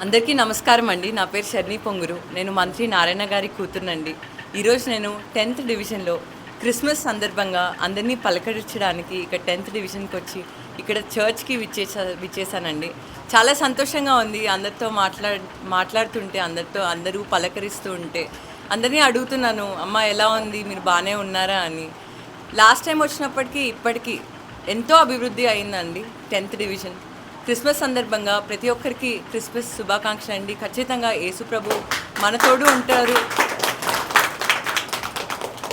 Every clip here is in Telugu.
అందరికీ నమస్కారం అండి. నా పేరు షర్ణి పొంగురు. నేను మంత్రి నారాయణ గారి కూతురునండి. ఈరోజు నేను టెన్త్ డివిజన్లో క్రిస్మస్ సందర్భంగా అందరినీ పలకరించడానికి ఇక్కడ టెన్త్ డివిజన్కి వచ్చి ఇక్కడ చర్చ్కి విచ్చేసా విచ్చేసానండి. చాలా సంతోషంగా ఉంది అందరితో మాట్లా మాట్లాడుతుంటే అందరితో అందరూ పలకరిస్తూ ఉంటే. అందరినీ అడుగుతున్నాను అమ్మ ఎలా ఉంది? మీరు బాగానే ఉన్నారా? అని. లాస్ట్ టైం వచ్చినప్పటికీ ఇప్పటికీ ఎంతో అభివృద్ధి అయిందండి టెన్త్ డివిజన్. క్రిస్మస్ సందర్భంగా ప్రతి ఒక్కరికి క్రిస్మస్ శుభాకాంక్షలు అండి. ఖచ్చితంగా యేసుప్రభు మనతోడు ఉంటారు.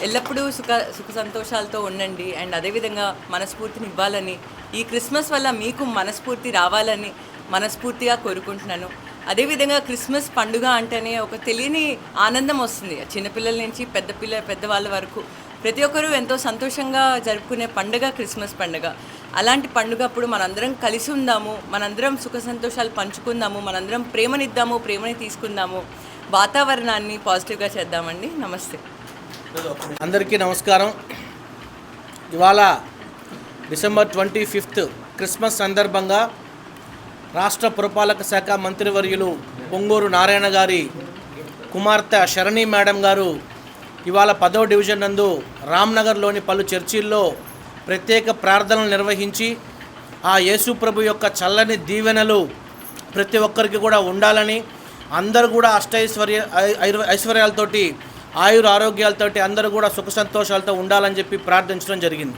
ఎల్లప్పుడూ సుఖ సుఖ సంతోషాలతో ఉండండి. అండ్ అదేవిధంగా మనస్ఫూర్తిని ఇవ్వాలని ఈ క్రిస్మస్ వల్ల మీకు మనస్ఫూర్తి రావాలని మనస్ఫూర్తిగా కోరుకుంటున్నాను. అదేవిధంగా క్రిస్మస్ పండుగ అంటేనే ఒక తెలియని ఆనందం వస్తుంది. చిన్నపిల్లల నుంచి పెద్ద పిల్ల పెద్దవాళ్ళ వరకు ప్రతి ఒక్కరూ ఎంతో సంతోషంగా జరుపుకునే పండుగ క్రిస్మస్ పండుగ. అలాంటి పండుగ అప్పుడు మనందరం కలిసి ఉందాము మనందరం సుఖ సంతోషాలు పంచుకుందాము మనందరం ప్రేమనిద్దాము ప్రేమని తీసుకుందాము. వాతావరణాన్ని పాజిటివ్గా చేద్దామండి. నమస్తే. అందరికీ నమస్కారం. ఇవాళ డిసెంబర్ ట్వంటీ ఫిఫ్త్ క్రిస్మస్ సందర్భంగా రాష్ట్ర పురపాలక శాఖ మంత్రివర్యులు పొంగూరు నారాయణ గారి కుమార్తె శరణి మేడం గారు ఇవాళ పదో డివిజన్ నందు రామ్నగర్లోని పలు చర్చిల్లో ప్రత్యేక ప్రార్థనలు నిర్వహించి ఆ యేసుప్రభు యొక్క చల్లని దీవెనలు ప్రతి ఒక్కరికి కూడా ఉండాలని అందరూ కూడా అష్టైశ్వర్య ఐ- ఐశ్వర్యాలతోటి ఆయుర ఆరోగ్యాలతోటి అందరూ కూడా సుఖ సంతోషాలతో ఉండాలని చెప్పి ప్రార్థించడం జరిగింది.